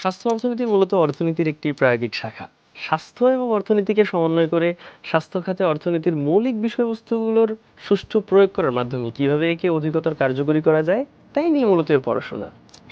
স্বাস্থ্য অর্থনীতি মূলত অর্থনীতির একটি প্রায়োগিক শাখা। স্বাস্থ্য এবং অর্থনীতিকে সমন্বয় করে স্বাস্থ্য খাতে অর্থনীতির মৌলিক বিষয়বস্তুগুলোর সুষ্ঠু প্রয়োগ করার মাধ্যমে কীভাবে একে অধিকতর কার্যকরী করা যায়, তাই নিয়ে মূলত এর পড়াশোনা।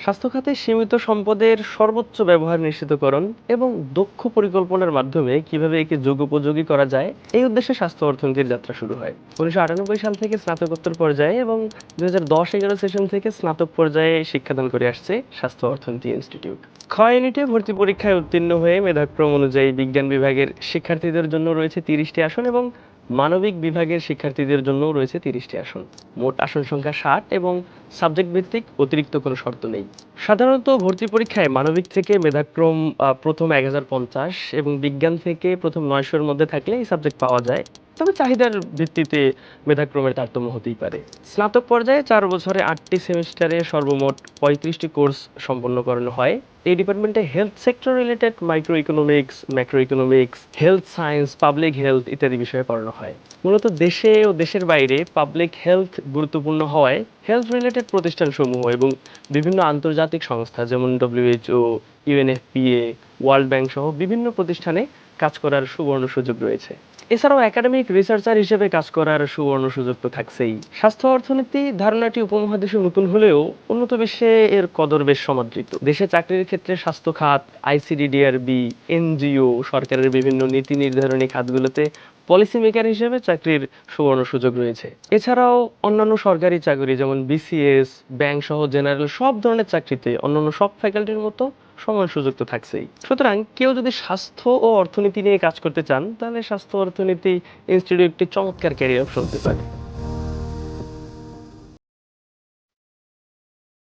স্বাস্থ্য খাতে সীমিত সম্পদের সর্বোচ্চ ব্যবহার নিশ্চিতকরণ এবং দক্ষ পরিকল্পনার মাধ্যমে কীভাবে একে যোগোপযোগী করা যায়, এই উদ্দেশ্যে স্বাস্থ্য অর্থনীতির যাত্রা শুরু হয়। উনিশশো আটানব্বই সাল থেকে স্নাতকোত্তর পর্যায়ে এবং দুই হাজার দশ এগারো সেশন থেকে স্নাতক পর্যায়ে শিক্ষাদান করে আসছে স্বাস্থ্য অর্থনীতি ইনস্টিটিউট। খ ইউনিটে ভর্তি পরীক্ষায় উত্তীর্ণ হয়ে মেধাক্রম অনুযায়ী বিজ্ঞান বিভাগের শিক্ষার্থীদের জন্য রয়েছে তিরিশটি আসন এবং মানবিক বিভাগের শিক্ষার্থীদের জন্য রয়েছে তিরিশটি আসন। মোট আসন সংখ্যা ষাট এবং সাবজেক্ট ভিত্তিক অতিরিক্ত কোনো শর্ত নেই। সাধারণত ভর্তি পরীক্ষায় মানবিক থেকে মেধাক্রম প্রথম এক হাজার পঞ্চাশ এবং বিজ্ঞান থেকে প্রথম নয়শোর মধ্যে থাকলে এই সাবজেক্ট পাওয়া যায়। তবে চাহিদার ভিত্তিতে মেধাক্রমের তারতম্য হতেই পারে। স্নাতক পর্যায়ে চার বছরে আটটি সেমিস্টারে সর্বমোট পঁয়ত্রিশটি কোর্স সম্পন্ন করানো হয়। এই ডিপার্টমেন্টে health sector related microeconomics macroeconomics health science public health ইত্যাদি বিষয়ে পড়ানো হয়। মূলত দেশে ও দেশের বাইরে পাবলিক হেলথ গুরুত্বপূর্ণ হওয়ায় হেলথ রিলেটেড প্রতিষ্ঠানসমূহ এবং বিভিন্ন আন্তর্জাতিক সংস্থা যেমন ডব্লিউএইচও ইউএনএফপিএ ওয়ার্ল্ড ব্যাংক সহ বিভিন্ন প্রতিষ্ঠানে কাজ করার সুবর্ণ সুযোগ রয়েছে। এছাড়াও একাডেমিক রিসার্চার হিসেবে কাজ করার সুবর্ণ সুযোগ তো থাকছেই। স্বাস্থ্য অর্থনীতি ধারণাটি উপমহাদেশে নতুন হলেও উন্নত বিশ্বে এর কদর বেশ সমাদৃত। দেশে চাকরির ক্ষেত্রে স্বাস্থ্য খাত আইসিডিডিআরবি এনজিও সরকারের বিভিন্ন নীতি নির্ধারণী খাতগুলোতে পলিসি মেকার হিসেবে চাকরির সুবর্ণ সুযোগ রয়েছে। এছাড়াও অন্যান্য সরকারি চাকরি যেমন বিসিএস ব্যাংক সহ জেনারেল সব ধরনের চাকরিতে অন্যান্য সব ফ্যাকাল্টির মতো সমান সুযোগ তো থাকছেই। সুতরাং কেউ যদি স্বাস্থ্য ও অর্থনীতি নিয়ে কাজ করতে চান, তাহলে স্বাস্থ্য অর্থনীতি ইনস্টিটিউট একটি চমৎকার ক্যারিয়ার অপশন হতে পারে।